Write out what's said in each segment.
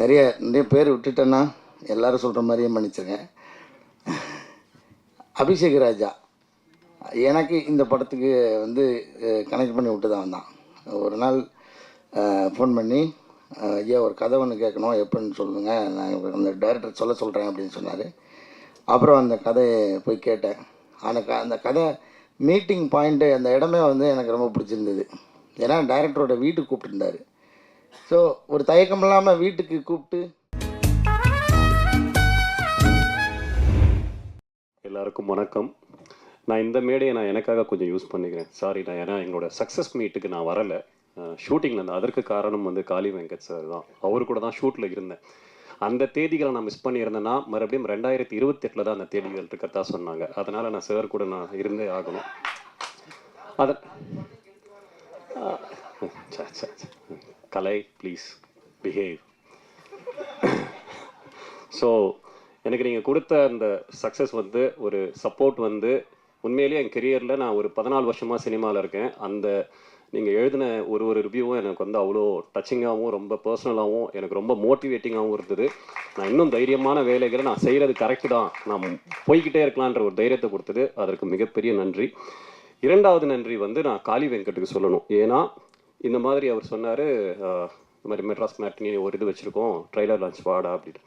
நிறைய நிறைய பேர் விட்டுட்டேன்னா எல்லாரும் சொல்கிற மாதிரியே மன்னிச்சிருங்க. அபிஷேக் ராஜா எனக்கு இந்த படத்துக்கு வந்து கனெக்ட் பண்ணி விட்டு தான் வந்தான். ஒரு நாள் ஃபோன் பண்ணி ஐயா ஒரு கதை ஒன்று கேட்கணும் எப்படின்னு சொல்லுங்க நான் அந்த டைரக்டர் சொல்ல சொல்கிறேன் அப்படின்னு சொன்னார். அப்புறம் அந்த கதையை போய் கேட்டேன். ஆனால் க அந்த கதை மீட்டிங் பாயிண்ட்டு அந்த இடமே வந்து எனக்கு ரொம்ப பிடிச்சிருந்தது. ஏன்னா டைரக்டரோட வீட்டுக்கு கூப்பிட்டுருந்தார். ஸோ ஒரு தயக்கம் இல்லாமல் வீட்டுக்கு கூப்பிட்டு. எல்லாருக்கும் வணக்கம். நான் இந்த மேடையை நான் எனக்காக கொஞ்சம் யூஸ் பண்ணிக்கிறேன். சாரி நான் ஏன்னா எங்களோட சக்ஸஸ் மீட்டுக்கு நான் வரலை. ஷூட்டிங்கில் இருந்தேன் அதற்கு காரணம் வந்து காளி வெங்கட் சார் தான். அவர் கூட தான் ஷூட்டில் இருந்தேன். அந்த தேதிகளை நான் மிஸ் பண்ணியிருந்தேன்னா மறுபடியும் ரெண்டாயிரத்தி இருபத்தெட்டில் தான் அந்த தேதிகள் இருக்கிறதா சொன்னாங்க. அதனால் நான் சார் கூட நான் இருந்தே ஆகணும். அதை ஆ, கலை ப்ளீஸ் பிஹேவ் ஸோ எனக்கு நீங்கள் கொடுத்த அந்த சக்ஸஸ் வந்து ஒரு சப்போர்ட் வந்து உண்மையிலேயே என் கெரியரில் நான் ஒரு பதினாலு வருஷமாக சினிமாவில் இருக்கேன். அந்த நீங்கள் எழுதின ஒரு ஒரு ரிவ்யூவும் எனக்கு வந்து அவ்வளோ டச்சிங்காகவும் ரொம்ப பர்சனலாகவும் எனக்கு ரொம்ப மோட்டிவேட்டிங்காகவும் இருந்தது. நான் இன்னும் தைரியமான வேலைகளை நான் செய்கிறது கரெக்டு தான். நான் போய்கிட்டே இருக்கலான்ற ஒரு தைரியத்தை கொடுத்தது. அதற்கு மிகப்பெரிய நன்றி. இரண்டாவது நன்றி வந்து நான் காளி வெங்கட்டுக்கு சொல்லணும். ஏன்னா இந்த மாதிரி அவர் சொன்னார் இந்த மாதிரி மெட்ராஸ் மேட்னி ஒரு இது வச்சுருக்கோம் ட்ரைலர் லான்ச் வாடா அப்படின்னு.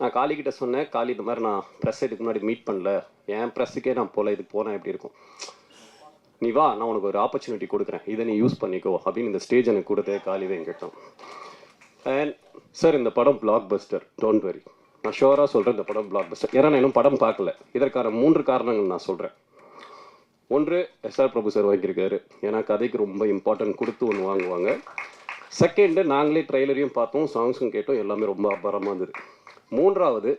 நான் காளிக்கிட்ட சொன்னேன் காளி இந்த மாதிரி நான் ப்ரெஸ் இதுக்கு முன்னாடி மீட் பண்ணல. என் ப்ரெஸ்ஸுக்கே நான் போகல இதுக்கு போனேன் எப்படி இருக்கும். நீ வா நான் உனக்கு ஒரு ஆப்பர்ச்சுனிட்டி கொடுக்குறேன். இதை நீ யூஸ் பண்ணிக்கோ அப்படின்னு இந்த ஸ்டேஜ் எனக்கு கொடுத்தே காளி கேட்டோம் அண்ட் சார் இந்த படம் பிளாக் பஸ்டர் டோன்ட் வெரி நான் ஷோராக சொல்கிறேன் இந்த படம் பிளாக் பஸ்டர் ஏன்னா நான் இன்னும் படம் பார்க்கல. இதற்கான மூன்று காரணங்கள் நான் சொல்கிறேன் ஒன்று எஸ்ஆர் பிரபு சார் வாங்கியிருக்காரு. ஏன்னா கதைக்கு ரொம்ப இம்பார்ட்டன்ட் கொடுத்து ஒன்று வாங்குவாங்க. செகண்டு நாங்களே ட்ரெய்லரையும் பார்த்தோம் சாங்ஸும் கேட்டோம் எல்லாமே ரொம்ப அபாரமாக இருந்தது. மூன்றாவது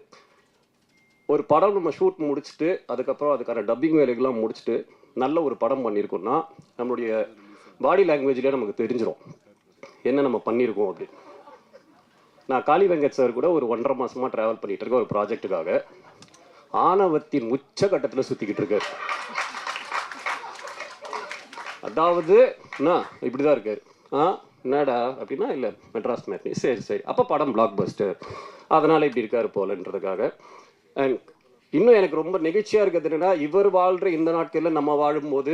ஒரு படம் நம்ம ஷூட் முடிச்சுட்டு அதுக்கப்புறம் அதுக்கான டப்பிங் வேலைகள்லாம் முடிச்சுட்டு நல்ல ஒரு படம் பண்ணியிருக்கோம்னா நம்மளுடைய பாடி லாங்குவேஜ்லேயே நமக்கு தெரிஞ்சிடும் என்ன நம்ம பண்ணியிருக்கோம் அப்படின்னு. நான் காளி வெங்கட் சார் கூட ஒரு ஒன்றரை மாதமாக ட்ராவல் பண்ணிகிட்டு இருக்கேன் ஒரு ப்ராஜெக்ட்டுக்காக ஆணவத்தின் உச்ச கட்டத்தில் சுற்றிக்கிட்டு இருக்கார். அதாவது என்ன? இப்படிதான் இருக்கார். ஆ என்னடா அப்படின்னா இல்லை மெட்ராஸ் மேட்னி சரி சரி. அப்போ படம் பிளாக் பஸ்டர் அதனால் இப்படி இருக்கார் போலன்றதுக்காக. அண்ட் இன்னும் எனக்கு ரொம்ப நெகிழ்ச்சியாக இருக்கிறது என்னென்னா இவர் வாழ்கிற இந்த நாட்களில் நம்ம வாழும்போது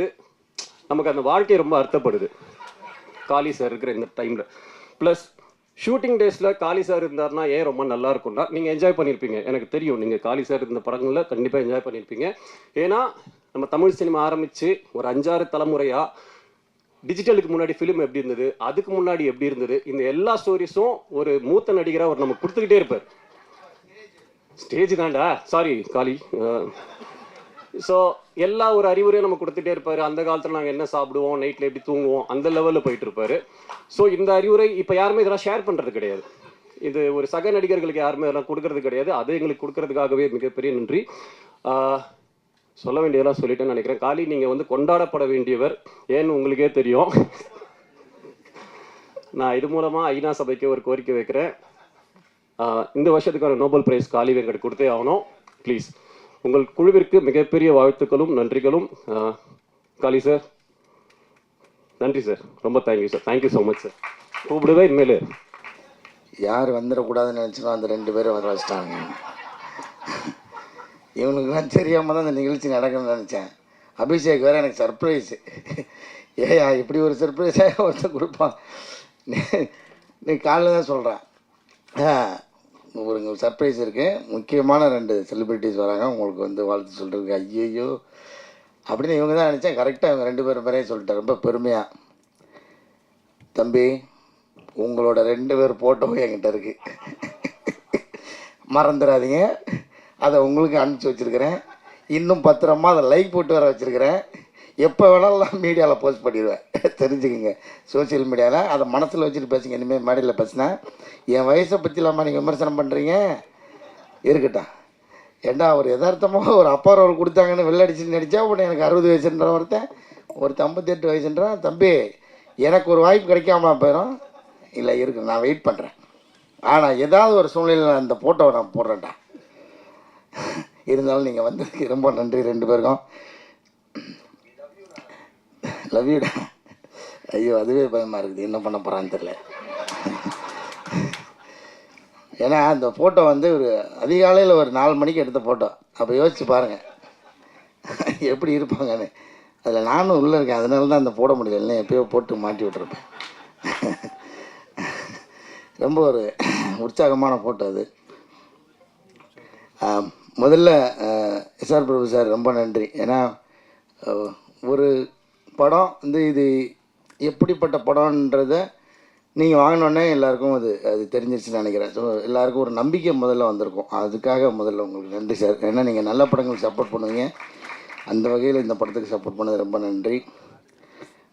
நமக்கு அந்த வாழ்க்கை ரொம்ப அர்த்தப்படுது காளி சார் இருக்கிற இந்த டைமில் ப்ளஸ் ஷூட்டிங் டேஸில் காளி சார் இருந்தார்னா ஏன் ரொம்ப நல்லா இருக்கும்னா நீங்கள் என்ஜாய் பண்ணியிருப்பீங்க எனக்கு தெரியும் நீங்கள் காளி சார் இருந்த படங்களில் கண்டிப்பாக என்ஜாய் பண்ணியிருப்பீங்க ஏன்னா நம்ம தமிழ் சினிமா ஆரம்பித்து ஒரு அஞ்சாறு தலைமுறையாக டிஜிட்டலுக்கு முன்னாடி ஃபிலிம் எப்படி இருந்தது அதுக்கு முன்னாடி எப்படி இருந்தது இந்த எல்லா ஸ்டோரிஸும் ஒரு மூத்த நடிகராக அவர் நமக்கு கொடுத்துக்கிட்டே இருப்பார். ஸ்டேஜ் தான்டா. சாரி காலி ஸோ எல்லா ஒரு அறிவுரையும் நம்ம கொடுத்துட்டே இருப்பார். அந்த காலத்தில் நாங்கள் என்ன சாப்பிடுவோம் நைட்டில் எப்படி தூங்குவோம் அந்த லெவலில் போயிட்டு இருப்பாரு. ஸோ இந்த அறிவுரை இப்போ யாருமே இதெல்லாம் ஷேர் பண்ணுறது கிடையாது. இது ஒரு சக நடிகர்களுக்கு யாருமே இதெல்லாம் கொடுக்கறது கிடையாது. அது எங்களுக்கு கொடுக்கறதுக்காகவே மிகப்பெரிய நன்றி. சொல்ல வேண்டியதெல்லாம் சொல்லிட்டேன்னு நினைக்கிறேன். காளி நீங்கள் வந்து கொண்டாடப்பட வேண்டியவர். ஏன்னு உங்களுக்கே தெரியும். நான் இது மூலமாக ஐநா சபைக்கு ஒரு கோரிக்கை வைக்கிறேன். இந்த வருஷத்துக்கான நோபல் பிரைஸ் காளி வெங்கட் கொடுத்தே ஆகணும். ப்ளீஸ் உங்கள் குழுவிற்கு மிகப்பெரிய வாழ்த்துக்களும் நன்றிகளும். காலி காளி சார் நன்றி சார் ரொம்ப thank you sir thank you so much sir கூப்பிடுவே இனிமேல். யார் வந்துடக்கூடாதுன்னு நினச்சினோ அந்த ரெண்டு பேரும் வர வச்சிட்டாங்க இவனுக்குலாம் தெரியாமல் தான் இந்த நிகழ்ச்சி நடக்கணும்னு நினச்சேன். அபிஷேக் வேறு எனக்கு சர்ப்ரைஸு ஏயா இப்படி ஒரு சர்ப்ரைஸாக ஒருத்தன் கொடுப்பான். நீ- நீ காலைல தான் சொல்கிறேன் ஒரு சர்ப்ரைஸ் இருக்குது முக்கியமான ரெண்டு செலிப்ரிட்டிஸ் வராங்க. உங்களுக்கு வந்து வாழ்த்து சொல்கிறதுக்கு ஐயையோ. அப்படின்னு இவங்க தான் நினச்சேன். கரெக்டாக இவங்க ரெண்டு பேரும் பேரையும் சொல்லிட்டேன் ரொம்ப பெருமையாக தம்பி உங்களோட ரெண்டு பேர் ஃபோட்டோவும் என்கிட்ட இருக்குது மறந்துடாதீங்க. அதை உங்களுக்கு அனுப்பிச்சி வச்சுருக்கிறேன். இன்னும் பத்திரமா அதை லைக் போட்டு வர வச்சுருக்கிறேன். எப்போ வேணாலும் நான் மீடியாவில் போஸ்ட் பண்ணிடுவேன். தெரிஞ்சுக்கோங்க. சோஷியல் மீடியாவில் அதை மனசில் வச்சுட்டு பேசுங்க. இனிமேல் மேடையில் பேசினா. என் வயசை பற்றி இல்லாமல் நீங்கள் விமர்சனம் பண்ணுறீங்க இருக்கட்டும். ஏண்டா அவர் யதார்த்தமாக ஒரு அப்பா ரோல் கொடுத்தாங்கன்னு வெள்ளடிச்சு நடித்தா உடனே எனக்கு அறுபது வயசுன்ற ஒருத்தன் ஒருத்தன் ஐம்பத்தெட்டு வயசுன்றான் தம்பி எனக்கு ஒரு வாய்ப்பு கிடைக்காமலாம் போயிடும் இல்லை இருக்கு நான் வெயிட் பண்ணுறேன் ஆனால் ஏதாவது ஒரு சூழ்நிலையில் அந்த ஃபோட்டோவை நான் போடுறேன்டா. இருந்தாலும் நீங்கள் வந்ததுக்கு ரொம்ப நன்றி ரெண்டு பேருக்கும். லவ் யூடா ஐயோ அதுவே பயமாக இருக்குது. என்ன பண்ண போகிறான்னு தெரில ஏன்னா அந்த ஃபோட்டோ வந்து ஒரு அதிகாலையில் ஒரு நாலு மணிக்கு எடுத்த ஃபோட்டோ அப்போ யோசிச்சு பாருங்கள் எப்படி இருப்பாங்கன்னு. அதில் நானும் உள்ளே இருக்கேன். அதனால தான் அந்த போட முடியல. இல்லை எப்பயோ போட்டு மாட்டி விட்டுருப்பேன். ரொம்ப ஒரு உற்சாகமான ஃபோட்டோ அது. முதல்ல எஸ்ஆர் பிரபு சார் ரொம்ப நன்றி. ஏன்னா ஒரு படம் வந்து இது எப்படிப்பட்ட படம்ன்றத நீங்கள் வாங்கினோடனே எல்லாருக்கும் அது அது தெரிஞ்சிருச்சுன்னு நினைக்கிறேன். ஸோ எல்லாருக்கும் ஒரு நம்பிக்கை முதல்ல வந்திருக்கும். அதுக்காக முதல்ல உங்களுக்கு நன்றி சார். ஏன்னா நீங்கள் நல்ல படங்களுக்கு சப்போர்ட் பண்ணுவீங்க. அந்த வகையில் இந்த படத்துக்கு சப்போர்ட் பண்ணது ரொம்ப நன்றி.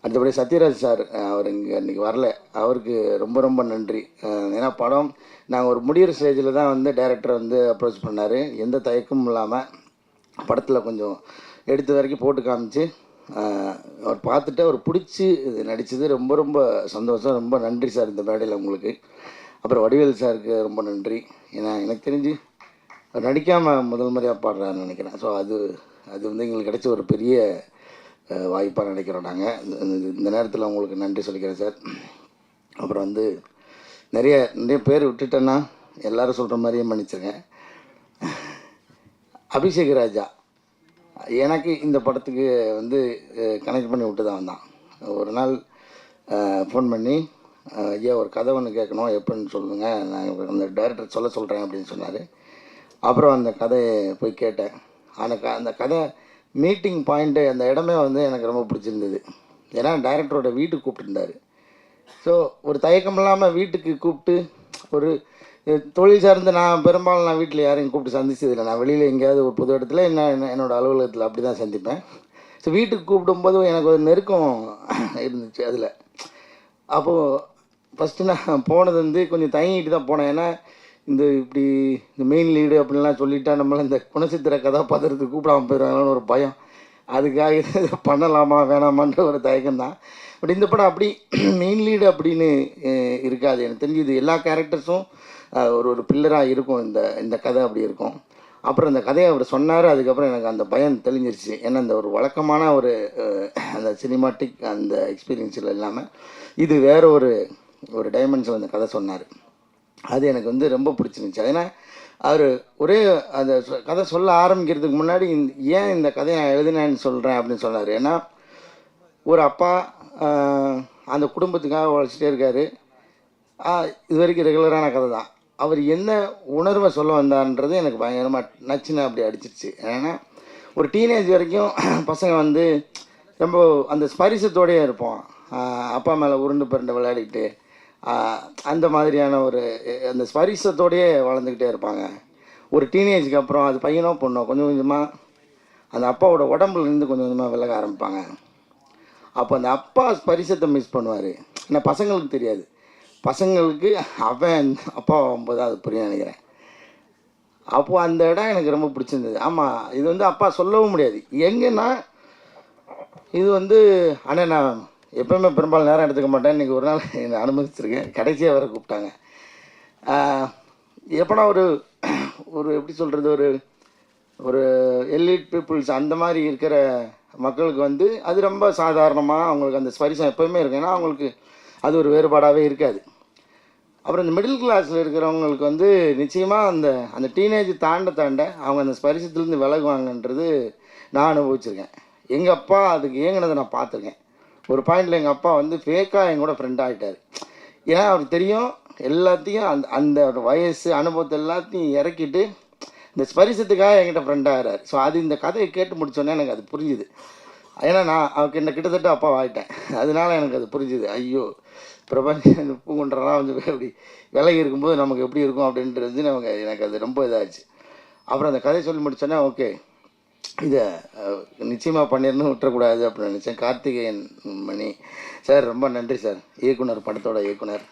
அடுத்தபடி சத்யராஜ் சார் அவர் இங்கே இன்றைக்கி வரல. அவருக்கு ரொம்ப ரொம்ப நன்றி. ஏன்னா படம் நாங்கள் ஒரு முடிகிற ஸ்டேஜில் தான் வந்து டேரக்டர் வந்து அப்ரோச் பண்ணார். எந்த தயக்கமும் இல்லாமல் படத்தில் கொஞ்சம் எடுத்த வரைக்கும் போட்டு காமிச்சு அவர் பார்த்துட்டு அவர் பிடிச்சி இது நடித்தது ரொம்ப ரொம்ப சந்தோஷம். ரொம்ப நன்றி சார் இந்த மேடையில் உங்களுக்கு. அப்புறம் வடிவேல் சாருக்கு ரொம்ப நன்றி. ஏன்னா எனக்கு தெரிஞ்சு அவர் நடிக்காமல் முதல் முறையாக பாடுறாருன்னு நினைக்கிறேன். ஸோ அது அது வந்து எங்களுக்கு கிடைச்ச ஒரு பெரிய வாய்ப்பாக நினைக்கிறோம் நாங்கள் இந்த நேரத்தில் உங்களுக்கு நன்றி சொல்லிக்கிறேன் சார். அப்புறம் வந்து நிறைய நிறைய பேர் விட்டுட்டேன்னா எல்லோரும் சொல்கிற மாதிரியே மன்னிச்சிருங்க. அபிஷேக் ராஜா எனக்கு இந்த படத்துக்கு வந்து கனெக்ட் பண்ணி விட்டு தான். வந்தான் ஒரு நாள் ஃபோன் பண்ணி ஐயா ஒரு கதை ஒன்று கேட்கணும் எப்படின்னு சொல்லுங்கள் நான் அந்த டைரக்டர் சொல்ல சொல்கிறேன் அப்படின்னு சொன்னார். அப்புறம் அந்த கதையை போய் கேட்டேன். அந்த க அந்த கதை மீட்டிங் பாயிண்ட்டு அந்த இடமே வந்து எனக்கு ரொம்ப பிடிச்சிருந்தது. ஏன்னா டைரக்டரோட வீட்டுக்கு கூப்பிட்டுருந்தார். ஸோ ஒரு தயக்கம் இல்லாமல் வீட்டுக்கு கூப்பிட்டு ஒரு தொழில் சார்ந்து நான் பெரும்பாலும் நான் வீட்டில் யாரையும் கூப்பிட்டு சந்திச்சதில்லை. நான் வெளியில் எங்கேயாவது ஒரு புது இடத்துல என்ன என்ன- என்னோட அலுவலகத்தில் அப்படி தான் சந்திப்பேன். ஸோ வீட்டுக்கு கூப்பிடும்போது எனக்கு ஒரு நெருக்கம் இருந்துச்சு அதில். அப்போது ஃபஸ்ட்டு நான் போனது வந்து கொஞ்சம் தயங்கிட்டு தான் போனேன். ஏன்னா இந்த இப்படி இந்த மெயின் லீடு அப்படின்லாம் சொல்லிட்டா நம்மளை இந்த குணச்சித்திர கதாபாத்திரத்துக்கு கூப்பிடாம போயிடுவாங்கன்னு ஒரு பயம். அதுக்காக இது பண்ணலாமா வேணாமான்ற ஒரு தயக்கம் தான். பட் இந்த படம் அப்படி மெயின் லீடு அப்படின்னு இருக்காது. எனக்கு தெரிஞ்சு இது எல்லா கேரக்டர்ஸும் ஒரு ஒரு பில்லராக இருக்கும். இந்த இந்த கதை அப்படி இருக்கும். அப்புறம் இந்த கதையை அவர் சொன்னார். அதுக்கப்புறம் எனக்கு அந்த பயம் தெளிஞ்சிருச்சு. ஏன்னா அந்த ஒரு வழக்கமான ஒரு அந்த சினிமாட்டிக் அந்த எக்ஸ்பீரியன்ஸில் இல்லாமல் இது வேற ஒரு ஒரு டைமென்ஷன் அந்த கதை சொன்னார். அது எனக்கு வந்து ரொம்ப பிடிச்சிருந்துச்சு. ஏன்னா அவர் ஒரே அந்த சொ- கதை சொல்ல ஆரம்பிக்கிறதுக்கு முன்னாடி இந்த- ஏன் இந்த கதையை நான் எழுதினேன்னு சொல்கிறேன் அப்படின்னு சொன்னார். ஏன்னா ஒரு அப்பா அந்த குடும்பத்துக்காக உழைச்சிட்டே இருக்காரு. இது வரைக்கும் ரெகுலரான கதை தான். அவர் என்ன உணர்வை சொல்ல வந்தார்ன்றது எனக்கு பயங்கரமாக நச்சுன்னு அப்படி அடிச்சிருச்சு. ஏன்னா ஒரு டீனேஜ் வரைக்கும் பசங்க வந்து ரொம்ப அந்த ஸ்பரிசத்தோடயே இருப்போம். அப்பா மேலே உருண்டு பிறண்டு விளையாடிக்கிட்டு அந்த மாதிரியான ஒரு அந்த ஸ்பரிசத்தோடையே வளர்ந்துக்கிட்டே இருப்பாங்க. ஒரு டீனேஜுக்கு அப்புறம் அது பையனோ பொண்ணோ கொஞ்சம் கொஞ்சமாக அந்த அப்பாவோட உடம்புல இருந்து கொஞ்சம் கொஞ்சமாக விலக ஆரம்பிப்பாங்க. அப்போ அந்த அப்பா ஸ்பரிசத்தை மிஸ் பண்ணுவார். ஏன்னா பசங்களுக்கு தெரியாது. பசங்களுக்கு அவன் அப்பா ஆகும்போது அது புரியும் நினைக்கிறேன். அப்போது அந்த இடம் எனக்கு ரொம்ப பிடிச்சிருந்தது. ஆமாம் இது வந்து அப்பா சொல்லவும் முடியாது. எங்கன்னா இது வந்து ஆனால் நான் எப்பவுமே பெரும்பாலும் நேரம் எடுத்துக்க மாட்டேன். இன்றைக்கி ஒரு நாள் என்னை அனுமதிச்சிருக்கேன் கடைசியாக வேறு கூப்பிட்டாங்க. எப்போனா ஒரு ஒரு எப்படி சொல்கிறது ஒரு ஒரு எலிட் பீப்புள்ஸ் அந்த மாதிரி இருக்கிற மக்களுக்கு வந்து அது ரொம்ப சாதாரணமாக அவங்களுக்கு அந்த ஸ்பரிசம் எப்போயுமே இருக்கு ஏன்னா அவங்களுக்கு அது ஒரு வேறுபாடாகவே இருக்காது. அப்புறம் இந்த மிடில் கிளாஸில் இருக்கிறவங்களுக்கு வந்து நிச்சயமாக அந்த அந்த டீனேஜ் தாண்ட தாண்ட அவங்க அந்த ஸ்பரிசத்துலேருந்து விலகுவாங்கன்றது நான் அனுபவிச்சிருக்கேன். எங்கள் அப்பா அதுக்கு ஏங்கினதை நான் பார்த்துருக்கேன். ஒரு பாயிண்டில் எங்கள் அப்பா வந்து ஃபேக்காக என் கூட ஃப்ரெண்ட் ஆகிட்டார் ஏன்னா அவருக்கு தெரியும் எல்லாத்தையும் அந்த அந்த வயசு அனுபவத்தை எல்லாத்தையும் இறக்கிட்டு இந்த ஸ்பரிசத்துக்காக என்கிட்ட ஃப்ரெண்ட் ஆகிறார். ஸோ அது இந்த கதையை கேட்டு முடிச்சோன்னே எனக்கு அது புரிஞ்சுது. ஏன்னா நான் அவருக்கு என்ன கிட்டத்தட்ட அப்பா ஆகிட்டேன் அதனால எனக்கு அது புரிஞ்சுது. ஐயோ பிரபஞ்ச பூங்குன்றலாம் வந்து அப்படி விலகி இருக்கும்போது நமக்கு எப்படி இருக்கும் அப்படின்றது நமக்கு எனக்கு அது ரொம்ப இதாகிடுச்சு அப்புறம் அந்த கதை சொல்லி முடிச்சோன்னே ஓகே இதை நிச்சயமாக பண்ணிடணும் விட்டுறக்கூடாது அப்படின்னு நினச்சேன். கார்த்திகேயன் மணி சார் ரொம்ப நன்றி சார். இயக்குனர் படத்தோட இயக்குனர்.